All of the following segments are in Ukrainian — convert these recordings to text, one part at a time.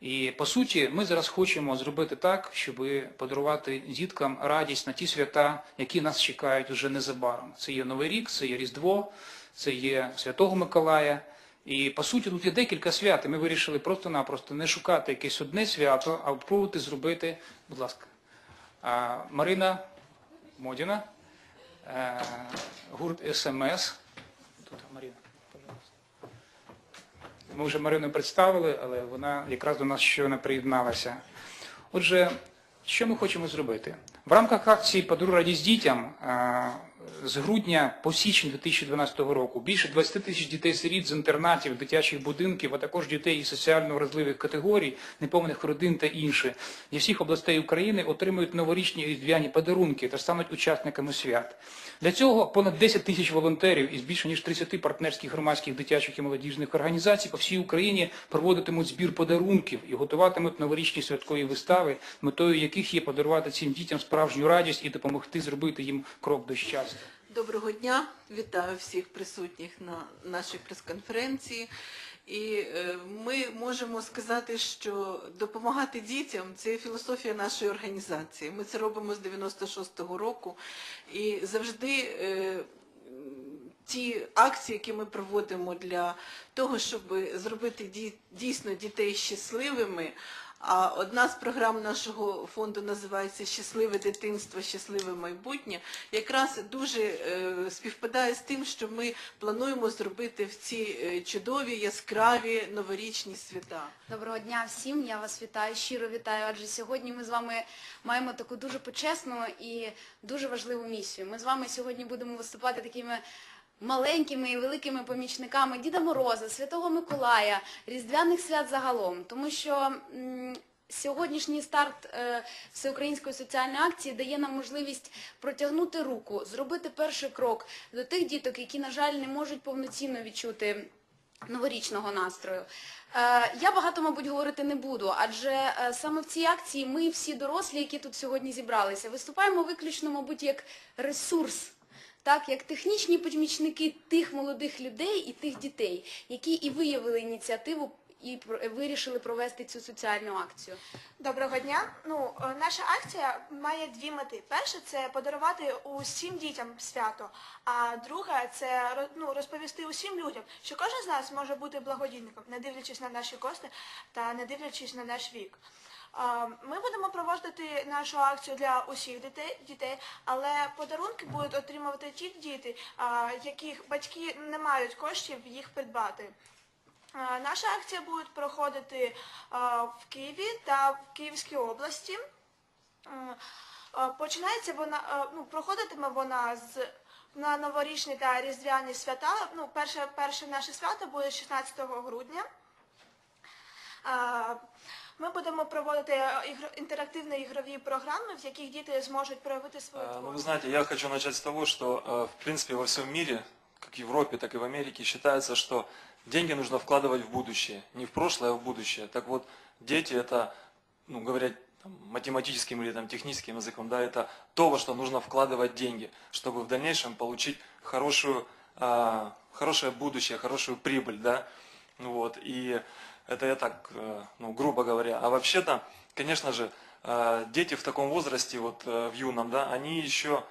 І по суті, ми зараз хочемо зробити так, щоб подарувати діткам радість на ті свята, які нас чекають вже незабаром. Це є Новий рік, це є Різдво, це є Святого Миколая. І по суті, тут є декілька свят. і Ми вирішили просто-напросто не шукати якесь одне свято, а спробувати зробити, будь ласка, Марина Модіна, е, гурт СМС. Тут Марина. Ми вже Марину представили, але вона якраз до нас щойно приєдналася. Отже, що ми хочемо зробити? В рамках акції «Подру радість дітям» з грудня по січень 2012 року більше 20 тисяч дітей-сиріт з інтернатів, дитячих будинків, а також дітей із соціально вразливих категорій, неповних родин та інше зі всіх областей України отримують новорічні різдвяні подарунки та стануть учасниками свят. Для цього понад 10 тисяч волонтерів із більше ніж 30 партнерських громадських дитячих і молодіжних організацій по всій Україні проводитимуть збір подарунків і готуватимуть новорічні святкові вистави, метою яких є подарувати цим дітям справжню радість і допомогти зробити їм крок до щастя. Доброго дня, вітаю всіх присутніх на нашій прес-конференції. І е, ми можемо сказати, що допомагати дітям це філософія нашої організації. Ми це робимо з 96-го року і завжди. е, Ті акції, які ми проводимо для того, щоб зробити дійсно дітей щасливими. А одна з програм нашого фонду називається Щасливе дитинство, щасливе майбутнє. Якраз дуже е, співпадає з тим, що ми плануємо зробити в ці е, чудові, яскраві новорічні свята. Доброго дня всім, я вас вітаю, щиро вітаю, адже сьогодні ми з вами маємо таку дуже почесну і дуже важливу місію. Ми з вами сьогодні будемо виступати такими маленькими і великими помічниками Діда Мороза, Святого Миколая, Різдвяних свят загалом, тому що Сьогоднішній старт е, всеукраїнської соціальної акції дає нам можливість протягнути руку, зробити перший крок до тих діток, які, на жаль, не можуть повноцінно відчути новорічного настрою. Е, Я багато, мабуть, говорити не буду, адже е, саме в цій акції ми всі дорослі, які тут сьогодні зібралися, виступаємо виключно, мабуть, як ресурс. Так, як технічні помічники тих молодих людей і тих дітей, які і виявили ініціативу і вирішили провести цю соціальну акцію. Доброго дня. Ну, е, наша акція має дві мети. Перша це подарувати усім дітям свято, а друга це ну, розповісти усім людям, що кожен з нас може бути благодійником, не дивлячись на наші кошти та не дивлячись на наш вік. Ми будемо проводити нашу акцію для усіх дітей, але подарунки будуть отримувати ті діти, яких батьки не мають коштів їх придбати. Наша акція буде проходити в Києві та в Київській області. Починається вона, ну, проходитиме вона з на новорічні та різдвяні свята. Ну, перше, перше наше свято буде 16 грудня. Е, Ми будемо проводити ігро- інтерактивні ігрові програми, в яких діти зможуть проявити свою А, Ну, вы творчість. знаете, я хочу начать с того, что, э, в принципе, во всем мире, как в Европе, так и в Америке, считается, что деньги нужно вкладывать в будущее. Не в прошлое, а в будущее. Так вот, дети это, ну, говорят там, математическим или там, техническим языком, да, это то, во что нужно вкладывать деньги, чтобы в дальнейшем получить хорошую, а, хорошее будущее, хорошую прибыль, да. Ну Вот, и это я так, э, ну, грубо говоря. А вообще-то, конечно же, э, дети в таком возрасте, вот э, в юном, да, они еще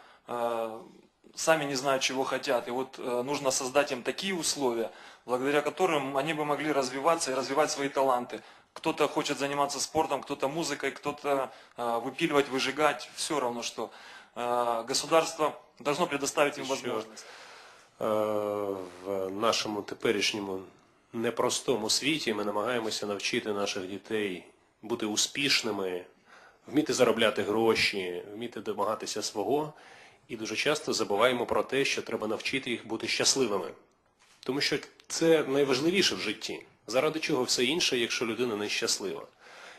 сами не знают, чего хотят. И вот нужно создать им такие условия, благодаря которым они бы могли развиваться и развивать свои таланты. Кто-то хочет заниматься спортом, кто-то музыкой, кто-то выпиливать, выжигать, все равно что. Государство должно предоставить им возможность. В нашому теперішньому непростому світі ми намагаємося навчити наших дітей бути успішними, вміти заробляти гроші, вміти домагатися свого. І дуже часто забуваємо про те, що треба навчити їх бути щасливими. Тому що це найважливіше в житті. Заради чого все інше, якщо людина нещаслива.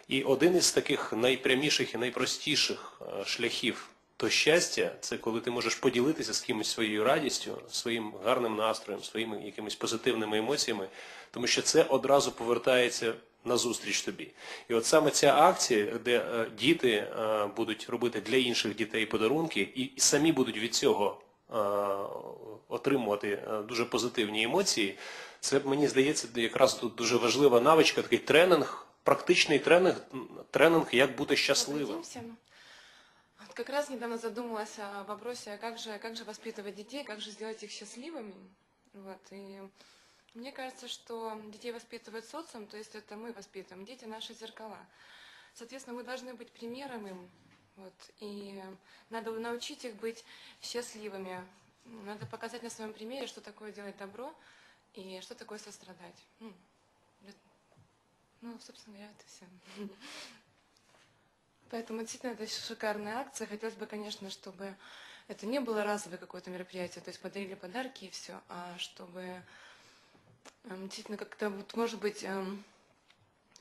І один із таких найпряміших і найпростіших е, шляхів до щастя це коли ти можеш поділитися з кимось своєю радістю, своїм гарним настроєм, своїми якимись позитивними емоціями, тому що це одразу повертається назустріч тобі. І от саме ця акція, де е, діти е, будуть робити для інших дітей подарунки, і, самі будуть від цього е, отримувати дуже позитивні емоції, це мені здається якраз тут дуже важлива навичка, такий тренінг практичний тренинг, тренинг як бути щасливим. Как раз недавно задумалась о вопросе, а как же, как же воспитывать детей, как же сделать их счастливыми. Вот, и мне кажется, что детей воспитывает социум, то есть это мы воспитываем, дети наши зеркала. Соответственно, мы должны быть примером им, вот, и надо научить их быть счастливыми. Надо показать на своем примере, что такое делать добро и что такое сострадать. Ну, ну собственно, говоря, это все. Поэтому действительно это шикарная акция. Хотелось бы, конечно, чтобы это не было разовое какое-то мероприятие, то есть подарили подарки и все, а чтобы эм, действительно как-то, вот, может быть, эм,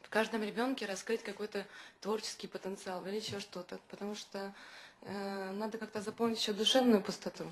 в каждом ребенке раскрыть какой-то творческий потенциал или еще что-то, потому что э, надо как-то заполнить еще душевную пустоту.